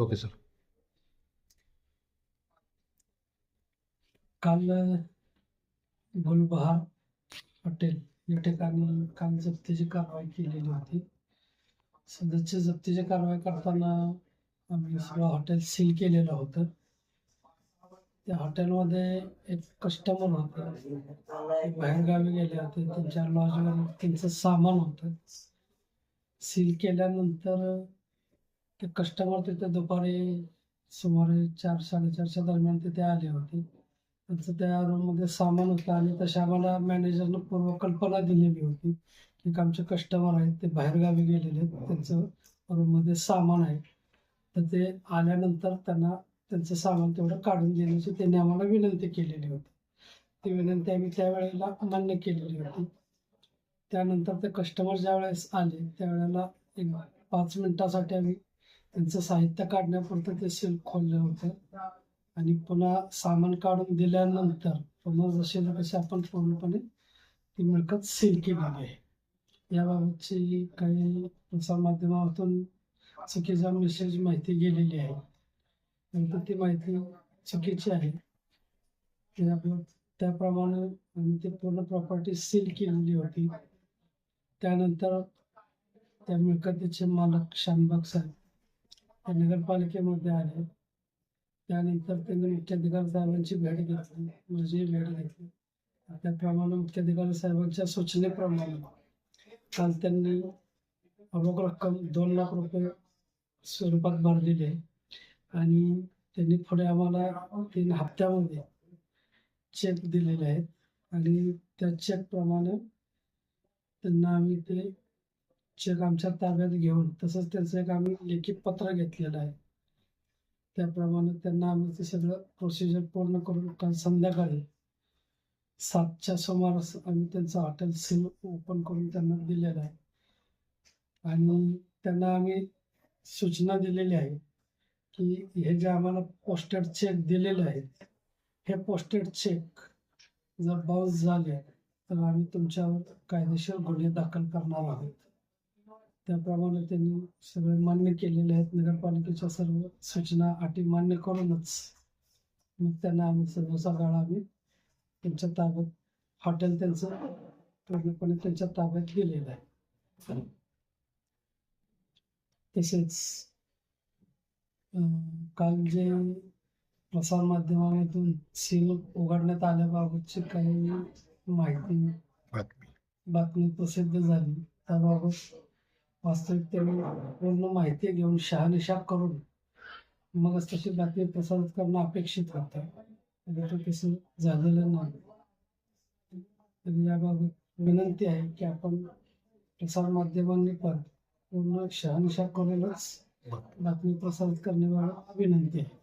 Okay sir काल गुलबहार hotel या ठिकाणी काल जप्तीची कारवाई केलेली होती. सदस्य जप्तीची कारवाई करताना आम्ही सगळं हॉटेल सील केलेलं होतं. त्या हॉटेलमध्ये एक कस्टमर होतं. एक बाहेरगावी गेले होते. त्यांच्या लॉजवर त्यांचं सामान होतं. सील केल्यानंतर ते कस्टमर तिथे दुपारी सुमारे चार साडेचारच्या दरम्यान तिथे आले होते. त्यांचं त्या रूममध्ये सामान होतं आणि तसे आम्हाला मॅनेजरनं पूर्वकल्पना दिलेली होती की एक आमचे कस्टमर आहेत ते बाहेरगावी गेलेले आहेत. त्यांचं रूममध्ये सामान आहे. तर ते आल्यानंतर त्यांना त्यांचं सामान तेवढं काढून देण्याची त्यांनी आम्हाला विनंती केलेली होती. ती विनंती आम्ही त्यावेळेला मान्य केलेली होती. त्यानंतर ते कस्टमर ज्या वेळेस आले त्यावेळेला एक पाच मिनिटासाठी आम्ही त्यांचं साहित्य काढण्यापुरतं ते सील खोललं होतं. आणि पुन्हा सामान काढून दिल्यानंतर पुन्हा जसे तसे आपण पूर्णपणे ती मिळकत सील केलेली आहे. याबाबतची काही प्रसारमाध्यमातून चुकीचा मेसेज माहिती गेलेली आहे. नंतर ती माहिती चुकीची आहे. त्या- त्याप्रमाणे आम्ही ते पूर्ण प्रॉपर्टी सील केलेली होती. त्यानंतर त्या मिळकतीचे मालक शानबाग साहेब ते नगरपालिकेमध्ये आले. त्यानंतर त्यांनी मुख्याधिकारी साहेबांची भेट घेतली. माझी भेट घेतली. त्याप्रमाणे मुख्याधिकारी साहेबांच्या सूचनेप्रमाणे काल त्यांनी रोख रक्कम दोन लाख रुपये स्वरूपात भरलेली आहे. आणि त्यांनी पुढे आम्हाला तीन हप्त्यामध्ये चेक दिलेले आहेत. आणि त्या चेकप्रमाणे त्यांना आम्ही ते चेक आमच्या ताब्यात घेऊन तसंच त्यांचं एक आम्ही लेखी पत्र घेतलेलं आहे. त्याप्रमाणे त्यांना आम्ही ते सगळं प्रोसिजर पूर्ण करून काल संध्याकाळी सातच्या सुमारास आम्ही त्यांचं हॉटेल सील ओपन करून त्यांना दिलेलं आहे. आणि त्यांना आम्ही सूचना दिलेली आहे. की हे जे आम्हाला पोस्टेड चेक दिलेले आहेत हे पोस्टेड चेक जर बाउन्स झाले तर आम्ही तुमच्यावर कायदेशीर गुन्हे दाखल करणार आहोत. त्याप्रमाणे त्यांनी सगळे मान्य केलेले आहेत. नगरपालिकेच्या सर्व सूचना अटी मान्य करूनच मग त्यांना आम्ही सर्व सगळं आम्ही त्यांच्या ताब्यात हॉटेल त्यांचं पूर्णपणे त्यांच्या ताब्यात दिलेलं आहे. तसेच अं, काल जे प्रसारमाध्यमामधून सील उघडण्यात आल्याबाबतची काही माहिती बातमी. बातमी प्रसिद्ध झाली. त्याबाबत वास्तविक त्यांनी पूर्ण माहिती घेऊन शहानिशा करून मगच तशी बातमी प्रसारित करणं अपेक्षित होतं. तसं झालेलं नाही. तर याबाबत विनंती आहे की आपण प्रसारमाध्यमांनी पण पूर्ण शहानिशा करूनच बातमी प्रसारित करण्याबाबत विनंती आहे.